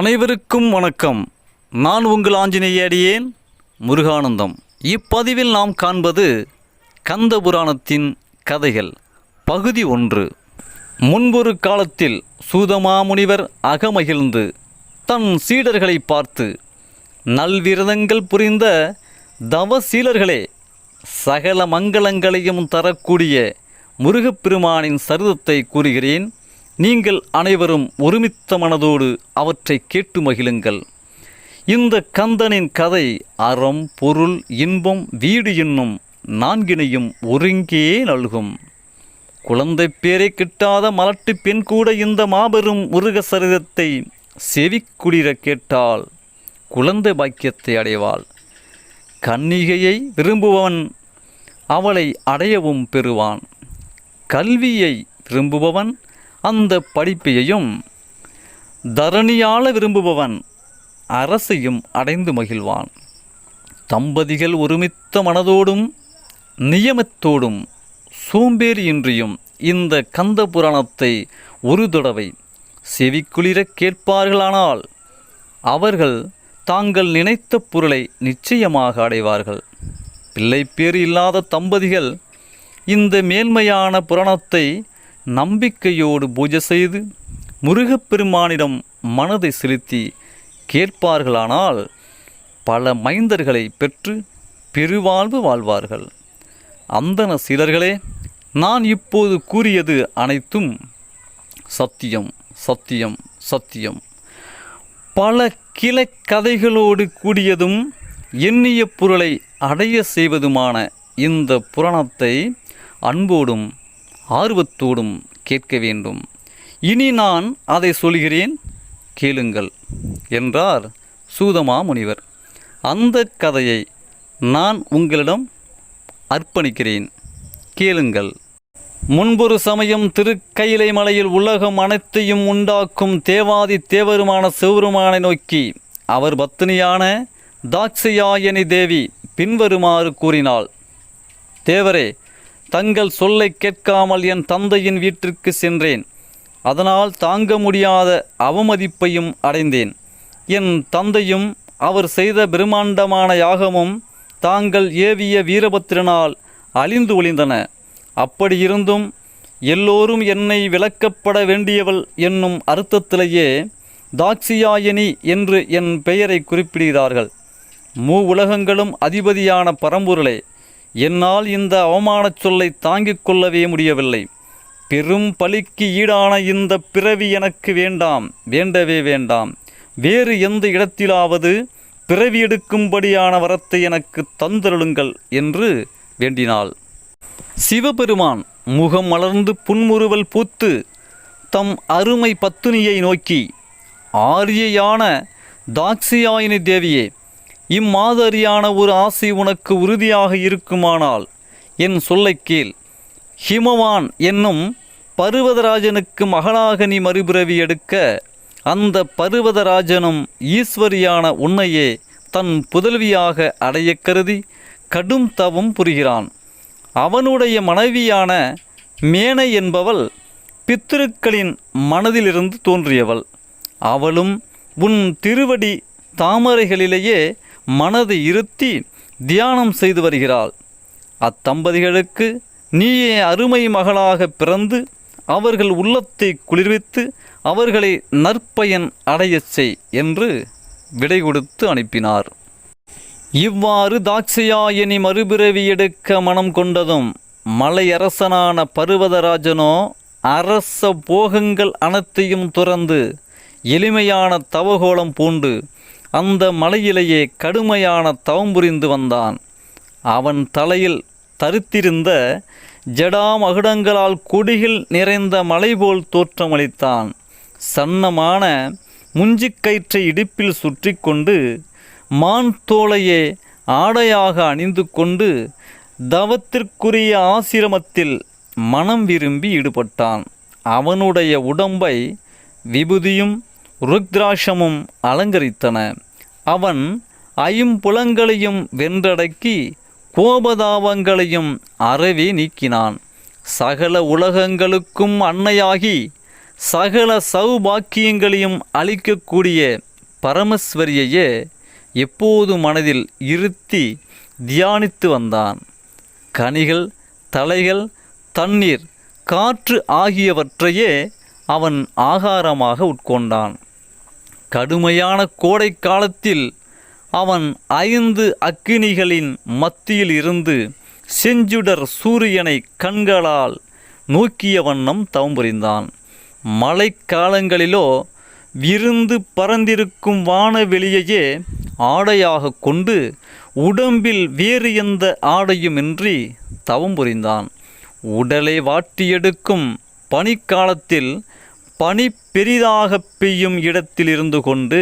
அனைவருக்கும் வணக்கம். நான் உங்கள் ஆஞ்சநேயடியேன் முருகானந்தம். இப்பதிவில் நாம் காண்பது கந்த புராணத்தின் கதைகள். பகுதி ஒன்று. முன்பொரு காலத்தில் சூதமாமுனிவர் அகமகிழ்ந்து தன் சீடர்களை பார்த்து நல்விரதங்கள் புரிந்த தவசீலர்களே சகல மங்களங்களையும் தரக்கூடிய முருகப்பெருமானின் சரிதத்தை கூறுகிறேன். நீங்கள் அனைவரும் ஒருமித்த மனதோடு அவற்றை கேட்டு மகிழுங்கள். இந்த கந்தனின் கதை அறம் பொருள் இன்பம் வீடு என்னும் நான்கினையும் ஒருங்கே நல்கும். குழந்தை பேரை கிட்டாத மலட்டு பெண் கூட இந்த மாபெரும் முருக சரிதத்தை செவிக்குளிர கேட்டால் குழந்தை பாக்கியத்தை அடைவாள். கன்னிகையை விரும்புபவன் அவளை அடையவும் பெறுவான். கல்வியை விரும்புபவன் அந்த படிப்பையும் தரணியாள விரும்புபவன் அரசையும் அடைந்து மகிழ்வான். தம்பதிகள் ஒருமித்த மனதோடும் நியமத்தோடும் சோம்பேறியின்றியும் இந்த கந்த புராணத்தை ஒரு தடவை செவிக்குளிர கேட்பார்களானால் அவர்கள் தாங்கள் நினைத்த பொருளை நிச்சயமாக அடைவார்கள். பிள்ளைப்பேறு இல்லாத தம்பதிகள் இந்த மேன்மையான புராணத்தை நம்பிக்கையோடு பூஜை செய்து முருகப்பெருமானிடம் மனதை செலுத்தி கேட்பார்களானால் பல மைந்தர்களை பெற்று பெருவாழ்வு வாழ்வார்கள். அந்தன சிலர்களே நான் இப்போது கூறியது அனைத்தும் சத்தியம் சத்தியம் சத்தியம். பல கிளை கதைகளோடு கூடியதும் எண்ணிய பொருளை அடைய செய்வதுமான இந்த புராணத்தை அன்போடும் ஆர்வத்தோடும் கேட்க வேண்டும். இனி நான் அதை சொல்கிறேன் கேளுங்கள் என்றார் சூதமா முனிவர். அந்த கதையை நான் உங்களிடம் அர்ப்பணிக்கிறேன் கேளுங்கள். முன்பொரு சமயம் திருக்கையிலை மலையில் உலகம் அனைத்தையும் உண்டாக்கும் தேவாதி தேவருமான சிவருமானை நோக்கி அவர் பத்தினியான தாட்சயாயனி தேவி பின்வருமாறு கூறினாள் தேவரே தங்கள் சொல்லை கேட்காமல் என் தந்தையின் வீட்டிற்கு சென்றேன். அதனால் தாங்க முடியாத அவமதிப்பையும் அடைந்தேன். என் தந்தையும் அவர் செய்த பிரம்மாண்டமான யாகமும் தாங்கள் ஏவிய வீரபத்திரனால் அழிந்து ஒளிந்தன. அப்படியிருந்தும் எல்லோரும் என்னை விளக்கப்பட வேண்டியவள் என்னும் அர்த்தத்திலேயே தாட்சியாயனி என்று என் பெயரை குறிப்பிடுகிறார்கள். மூ உலகங்களும் அதிபதியான பரம்பொருளே என்னால் இந்த அவமானச் சொல்லை தாங்கிக் கொள்ளவே முடியவில்லை. பெரும் பலிக்கு ஈடான இந்த பிறவி எனக்கு வேண்டாம் வேண்டவே வேண்டாம். வேறு எந்த இடத்திலாவது பிறவி எடுக்கும்படியான வரத்தை எனக்கு தந்தருளுங்கள் என்று வேண்டினாள். சிவபெருமான் முகம் மலர்ந்து புன்முறுவல் பூத்து தம் அருமை பத்துனியை நோக்கி ஆரியையான தாக்ஷியாயினி தேவியே இம்மாதிரியான ஒரு ஆசை உனக்கு உறுதியாக இருக்குமானால் என் சொல்லைக் கீழ் ஹிமவான் என்னும் பருவதராஜனுக்கு மகளாக நீ மறுபிறவி எடுக்க அந்த பருவதராஜனும் ஈஸ்வரியான உன்னையே தன் புதல்வியாக அடையக் கருதி கடும் தவம் புரிகிறான். அவனுடைய மனைவியான மேனை என்பவள் பித்திருக்களின் மனதிலிருந்து தோன்றியவள். அவளும் உன் திருவடி தாமரைகளிலேயே மனதை இருத்தி தியானம் செய்து வருகிறாள். அத்தம்பதிகளுக்கு நீயே அருமை மகளாக பிறந்து அவர்கள் உள்ளத்தை குளிர்வித்து அவர்களை நற்பயன் அடையச் செய் என்று விடை கொடுத்து அனுப்பினார். இவ்வாறு தாட்சயாயனி மறுபிறவி எடுக்க மனம் கொண்டதும் மலையரசனான பருவதராஜனோ அரச போகங்கள் அனைத்தையும் துறந்து எளிமையான தவகோலம் பூண்டு அந்த மலையிலேயே கடுமையான தவம் புரிந்து வந்தான். அவன் தலையில் தரித்திருந்த ஜடாமகுடங்களால் கொடிகள் நிறைந்த மலை போல் தோற்றமளித்தான். சன்னமான முஞ்சிக்கயிற்றை இடுப்பில் சுற்றி கொண்டு மான் தோலையே ஆடையாக அணிந்து கொண்டு தவத்திற்குரிய ஆசிரமத்தில் மனம் விரும்பி ஈடுபட்டான். அவனுடைய உடம்பை விபூதியும் ருத்ராட்சமும் அலங்கரித்தன. அவன் ஐம்புலங்களையும் வென்றடக்கி கோபதாபங்களையும் அறவே நீக்கினான். சகல உலகங்களுக்கும் அன்னையாகி சகல சௌபாக்கியங்களையும் அளிக்கக்கூடிய பரமஸ்வரியையே எப்போது மனதில் இருத்தி தியானித்து வந்தான். கனிகள் தலைகள் தண்ணீர் காற்று ஆகியவற்றையே அவன் ஆகாரமாக உட்கொண்டான். கடுமையான கோடை காலத்தில் அவன் ஐந்து அக்கினிகளின் மத்தியில் இருந்து செஞ்சுடர் சூரியனை கண்களால் நோக்கிய வண்ணம் தவம் புரிந்தான் மழைக்காலங்களிலோ விருந்து பறந்திருக்கும் வானவெளியையே ஆடையாக கொண்டு உடம்பில் வேறு எந்த ஆடையுமின்றி தவம் புரிந்தான் உடலை வாட்டியெடுக்கும் பனிக்காலத்தில் பனி பெரிதாக பெய்யும் இடத்தில் இருந்து கொண்டு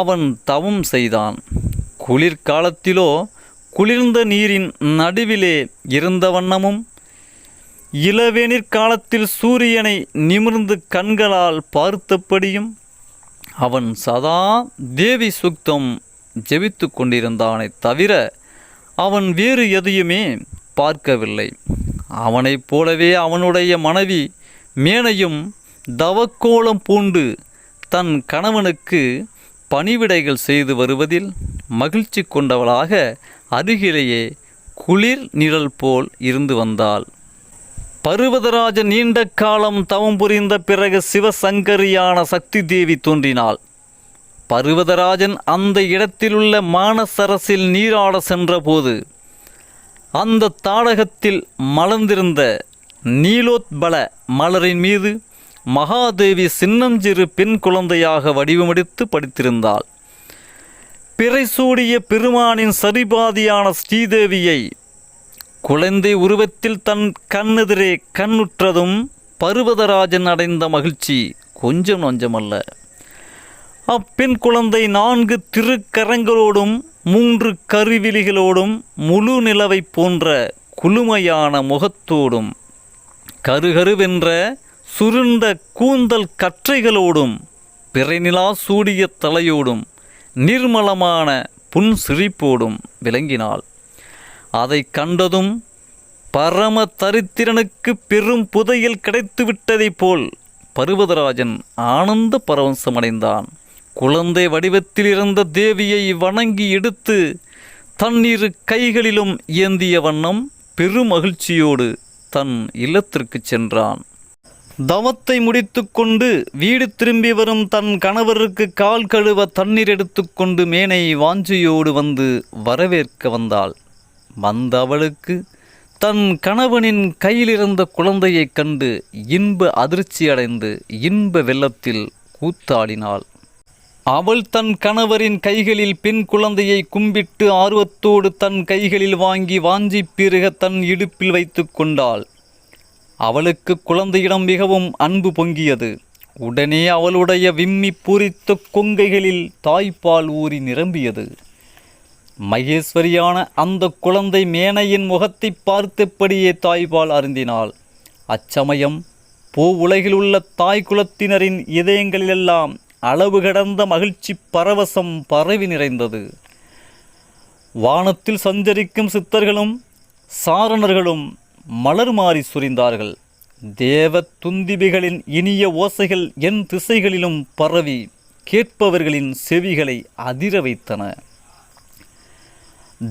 அவன் தவம் செய்தான். குளிர்காலத்திலோ குளிர்ந்த நீரின் நடுவிலே இருந்த வண்ணமும் இளவேனிற் காலத்தில் சூரியனை நிமிர்ந்து கண்களால் பார்த்தபடியும் அவன் சதா தேவி சுக்தம் ஜெபித்து கொண்டிருந்தானே தவிர அவன் வேறு எதையுமே பார்க்கவில்லை. அவனைப் போலவே அவனுடைய மனைவி மேனையும் தவக்கோலம் பூண்டு தன் கணவனுக்கு பணிவிடைகள் செய்து வருவதில் மகிழ்ச்சி கொண்டவளாக அருகிலேயே குளிர் நிழல் போல் இருந்து வந்தாள். பருவதராஜன் நீண்ட காலம் தவம் புரிந்த பிறகு சிவசங்கரியான சக்தி தேவி தோன்றினாள். பருவதராஜன் அந்த இடத்திலுள்ள மானசரசில் நீராட சென்றபோது அந்த தாடகத்தில் மலர்ந்திருந்த நீலோத்பல மலரின் மீது மகாதேவி சின்னஞ்சிறு பெண் குழந்தையாக வடிவமெடுத்து படித்திருந்தாள். பிறை சூடிய பெருமானின் சரிபாதியான ஸ்ரீதேவியை குழந்தை உருவத்தில் தன் கண்ணெதிரே கண்ணுற்றதும் பருவதராஜன் அடைந்த மகிழ்ச்சி கொஞ்சம் நொஞ்சமல்ல. அப்பெண் குழந்தை நான்கு திருக்கரங்களோடும் மூன்று கருவிழிகளோடும் முழு நிலவை போன்ற குளுமையான முகத்தோடும் கருகருவென்ற சுருண்ட கூந்தல் கற்றைகளோடும் பிறைநிலா சூடிய தலையோடும் நிர்மலமான புன் சிரிப்போடும் விளங்கினாள். அதை கண்டதும் பரம தரித்திரனுக்கு பெரும் புதையல் கிடைத்துவிட்டதைப் போல் பருவதராஜன் ஆனந்த பரவசமடைந்தான். குழந்தை வடிவத்தில் இருந்த தேவியை வணங்கி எடுத்து தன்னிரு கைகளிலும் ஏந்திய வண்ணம் பெரும் மகிழ்ச்சியோடு தன் இல்லத்திற்கு சென்றான். தவத்தை முடித்துக்கொண்டு வீடு திரும்பி வரும் தன் கணவருக்கு கால் கழுவ தண்ணீர் எடுத்துக்கொண்டு மேனை வாஞ்சியோடு வந்து வரவேற்க வந்தாள். வந்த அவளுக்கு தன் கணவனின் கையிலிருந்த குழந்தையைக் கண்டு இன்ப அதிர்ச்சி அடைந்து இன்ப வெள்ளத்தில் கூத்தாடினாள். அவள் தன் கணவரின் கைகளில் பெண் குழந்தையை கும்பிட்டு ஆர்வத்தோடு தன் கைகளில் வாங்கி வாஞ்சி பிறக தன் இடுப்பில் வைத்து கொண்டாள். அவளுக்கு குழந்தையிடம் மிகவும் அன்பு பொங்கியது. உடனே அவளுடைய விம்மி பூரித்த கொங்கைகளில் தாய்ப்பால் ஊறி நிரம்பியது. மகேஸ்வரியான அந்த குழந்தை மேனையின் முகத்தை பார்த்தபடியே தாய்பால் அருந்தினாள். அச்சமயம் பூ உலகில் உள்ள தாய் குலத்தினரின் இதயங்களிலெல்லாம் அளவு கடந்த மகிழ்ச்சி பரவசம் பரவி நிறைந்தது. வானத்தில் சஞ்சரிக்கும் சித்தர்களும் சாரணர்களும் மலர் மாறி சுரிந்தார்கள். தேவ துந்திபிகளின் இனிய ஓசைகள் என் திசைகளிலும் பரவி கேட்பவர்களின் செவிகளை அதிர வைத்தன.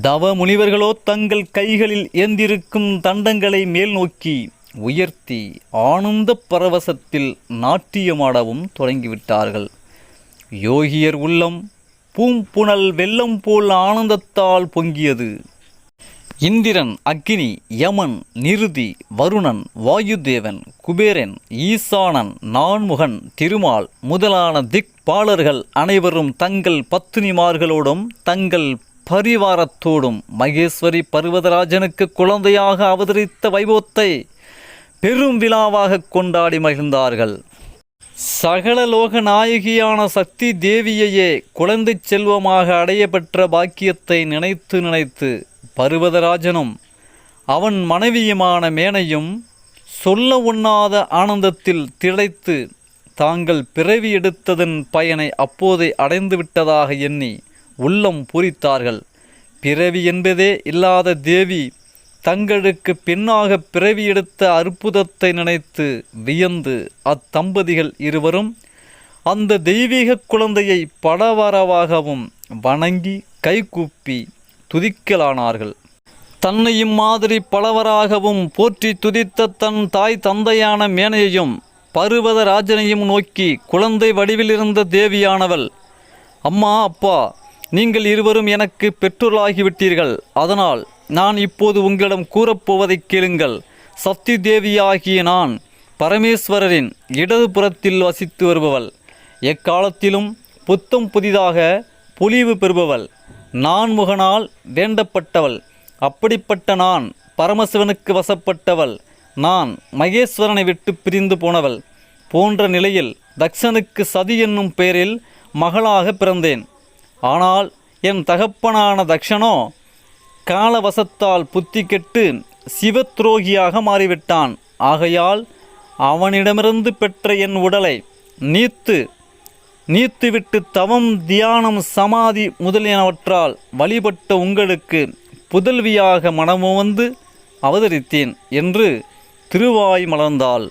தவ முனிவர்களோ தங்கள் கைகளில் ஏந்திருக்கும் தண்டங்களை மேல் நோக்கி உயர்த்தி ஆனந்த பரவசத்தில் நாட்டியமாடவும் தொடங்கிவிட்டார்கள். யோகியர் உள்ளம் பூம்புணல் வெள்ளம் போல் ஆனந்தத்தால் பொங்கியது. இந்திரன் அக்னி யமன் நிருதி வருணன் வாயுதேவன் குபேரன் ஈசானன் நான்முகன் திருமால் முதலான திக்பாலர்கள் அனைவரும் தங்கள் பத்தினிமார்களோடும் தங்கள் பரிவாரத்தோடும் மகேஸ்வரி பர்வதராஜனுக்கு குழந்தையாக அவதரித்த வைபவத்தை பெரும் விழாவாக கொண்டாடி மகிழ்ந்தார்கள். சகலலோக நாயகியான சக்தி தேவியையே குழந்தை செல்வமாக அடையப்பெற்ற பாக்கியத்தை நினைத்து நினைத்து பருவதராஜனும் அவன் மனைவியுமான மேனையும் சொல்ல உண்ணாத ஆனந்தத்தில் திளைத்து தாங்கள் பிறவி எடுத்ததன் பயனை அப்போதே அடைந்து விட்டதாக எண்ணி உள்ளம் பூரித்தார்கள். பிறவி என்பதே இல்லாத தேவி தங்களுக்கு பின்னாக பிறவி எடுத்த அற்புதத்தை நினைத்து வியந்து அத்தம்பதிகள் இருவரும் அந்த தெய்வீக குழந்தையை படவரவாகவும் வணங்கி கைகூப்பி துதிக்கலானார்கள். தன்னை இம்மாதிரி பலவராகவும் போற்றி துதித்த தன் தாய் தந்தையான மேனையையும் பருவத ராஜனையும் நோக்கி குழந்தை வடிவிலிருந்த தேவியானவள் அம்மா அப்பா நீங்கள் இருவரும் எனக்கு பெற்றோர்களாகிவிட்டீர்கள். அதனால் நான் இப்போது உங்களிடம் கூறப்போவதைக் கேளுங்கள். சக்தி தேவியாகிய நான் பரமேஸ்வரரின் இடது புறத்தில் வசித்து வருபவள். எக்காலத்திலும் புத்தம் புதிதாக பொலிவு பெறுபவள். நான் முகனால் வேண்டப்பட்டவள் அப்படிப்பட்ட நான் பரமசிவனுக்கு வசப்பட்டவள் நான் மகேஸ்வரனை விட்டு பிரிந்து போனவள் போன்ற நிலையில் தக்ஷனுக்கு சதி என்னும் பெயரில் மகளாக பிறந்தேன். ஆனால் என் தகப்பனான தக்ஷனோ காலவசத்தால் புத்தி கெட்டு சிவத்ரோகியாக மாறிவிட்டான். ஆகையால் அவனிடமிருந்து பெற்ற என் உடலை நீத்து நீத்துவிட்டு தவம் தியானம் சமாதி முதலியனவற்றால் வழிபட்ட உங்களுக்கு புதல்வியாக மனமுவந்து அவதரித்தேன் என்று திருவாய் மலர்ந்தாள்.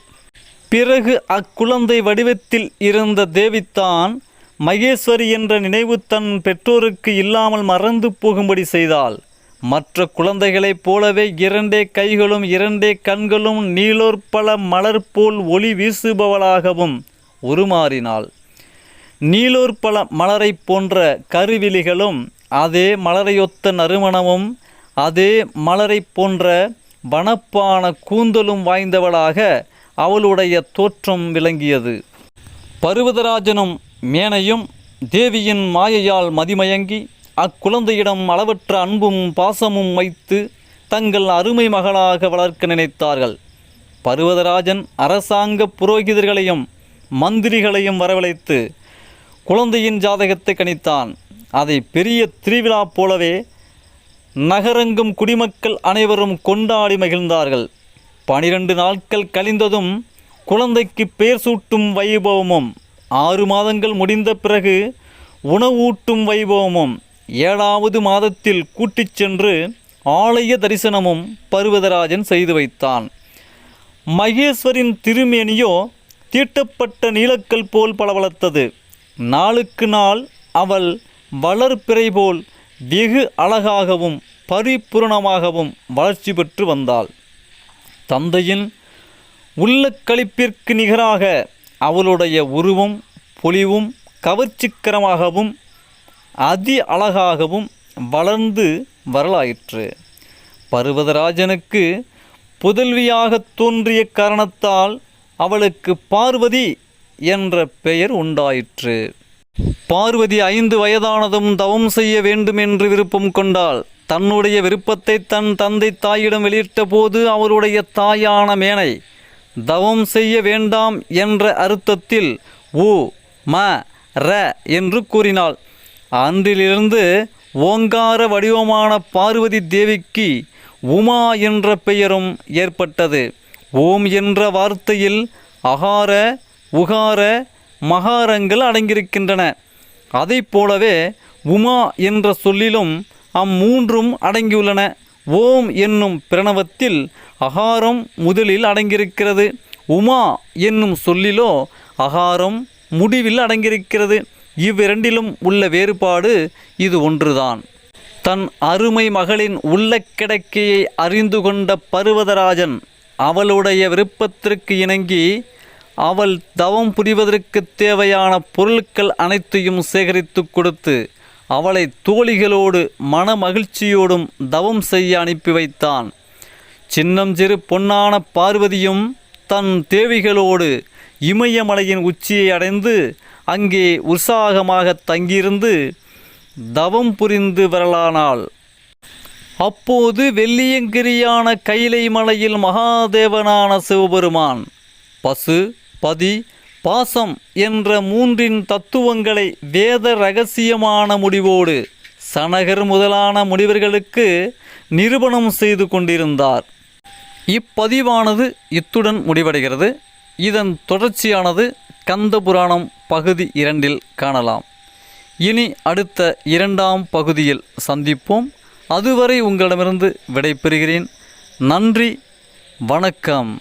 பிறகு அக்குழந்தை வடிவத்தில் இருந்த தேவித்தான் மகேஸ்வரி என்ற நினைவு தன் பெற்றோருக்கு இல்லாமல் மறந்து போகும்படி செய்தாள். மற்ற குழந்தைகளைப் போலவே இரண்டே கைகளும் இரண்டே கண்களும் நீலோற்பல மலர் போல் ஒளி வீசுபவளாகவும் உருமாறினாள். நீலூர் பல மலரைப் போன்ற கருவிழிகளும் அதே மலரையொத்த நறுமணமும் அதே மலரைப் போன்ற வனப்பான கூந்தலும் வாய்ந்தவளாக அவளுடைய தோற்றம் விளங்கியது. பருவதராஜனும் மேனையும் தேவியின் மாயையால் மதிமயங்கி அக்குழந்தையிடம் அளவற்ற அன்பும் பாசமும் வைத்து தங்கள் அருமை மகளாக வளர்க்க நினைத்தார்கள். பருவதராஜன் அரசாங்க புரோகிதர்களையும் மந்திரிகளையும் வரவழைத்து குழந்தையின் ஜாதகத்தை கணித்தான். அதை பெரிய திருவிழா போலவே நகரெங்கும் குடிமக்கள் அனைவரும் கொண்டாடி மகிழ்ந்தார்கள். பனிரெண்டு நாட்கள் கழிந்ததும் குழந்தைக்கு பேர் சூட்டும் வைபவமும். ஆறு மாதங்கள் முடிந்த பிறகு உணவூட்டும் வைபவமும். ஏழாவது மாதத்தில் கூட்டிச் சென்று ஆலய தரிசனமும் பருவதராஜன் செய்து வைத்தான். மகேஸ்வரின் திருமேனியோ தீட்டப்பட்ட நீலக்கல் போல் பளபளத்தது. நாளுக்கு நாள் அவள் வளர்ப்பிறை போல் வெகு அழகாகவும் பரிபூரணமாகவும் வளர்ச்சி பெற்று வந்தாள். தந்தையின் உள்ள களிப்பிற்கு நிகராக அவளுடைய உருவம் பொலிவும் கவர்ச்சிக்கரமாகவும் அதி அழகாகவும் வளர்ந்து வரலாயிற்று. பர்வதராஜனுக்கு புதல்வியாக தோன்றிய காரணத்தால் அவளுக்கு பார்வதி என்ற பெயர் உண்டாயிற்று. பார்வதி ஐந்து வயதானதும் தவம் செய்ய வேண்டும் என்று விருப்பம் கொண்டாள். தன்னுடைய விருப்பத்தை தன் தந்தை தாயிடம் வெளியிட்ட போது அவருடைய தாயான மேனை தவம் செய்ய வேண்டாம் என்ற அர்த்தத்தில் ஊ ம ர என்று கூறினாள். அன்றிலிருந்து ஓங்கார வடிவமான பார்வதி தேவிக்கு உமா என்ற பெயரும் ஏற்பட்டது. ஓம் என்ற வார்த்தையில் அகார உகார மகாரங்கள் அடங்கியிருக்கின்றன. அதை போலவே உமா என்ற சொல்லிலும் அம்மூன்றும் அடங்கியுள்ளன. ஓம் என்னும் பிரணவத்தில் அகாரம் முதலில் அடங்கியிருக்கிறது. உமா என்னும் சொல்லிலோ அகாரம் முடிவில் அடங்கியிருக்கிறது. இவ்விரண்டிலும் உள்ள வேறுபாடு இது ஒன்றுதான். தன் அருமை மகளின் உள்ள கிடக்கையை அறிந்து கொண்ட பருவதராஜன் அவளுடைய விருப்பத்திற்கு இணங்கி அவள் தவம் புரிவதற்கு தேவையான பொருட்கள் அனைத்தையும் சேகரித்து கொடுத்து அவளை தோழிகளோடு மன மகிழ்ச்சியோடும் தவம் செய்ய அனுப்பி வைத்தான். சின்னஞ்சிறு பொன்னான பார்வதியும் தன் தேவிகளோடு இமயமலையின் உச்சியை அடைந்து அங்கே உற்சாகமாக தங்கியிருந்து தவம் புரிந்து வரலானாள். அப்போது வெள்ளியங்கிரியான கைலை மலையில் மகாதேவனான சிவபெருமான் பசு பதி பாசம் என்ற மூன்றின் தத்துவங்களை வேத ரகசியமான முடிவோடு சனகர் முதலான முனிவர்களுக்கு நிரூபணம் செய்து கொண்டிருந்தார். இப்பதிவானது இத்துடன் முடிவடைகிறது. இதன் தொடர்ச்சியானது கந்த புராணம் பகுதி இரண்டில் காணலாம். இனி அடுத்த இரண்டாம் பகுதியில் சந்திப்போம். அதுவரை உங்களிடமிருந்து விடைபெறுகிறேன். நன்றி வணக்கம்.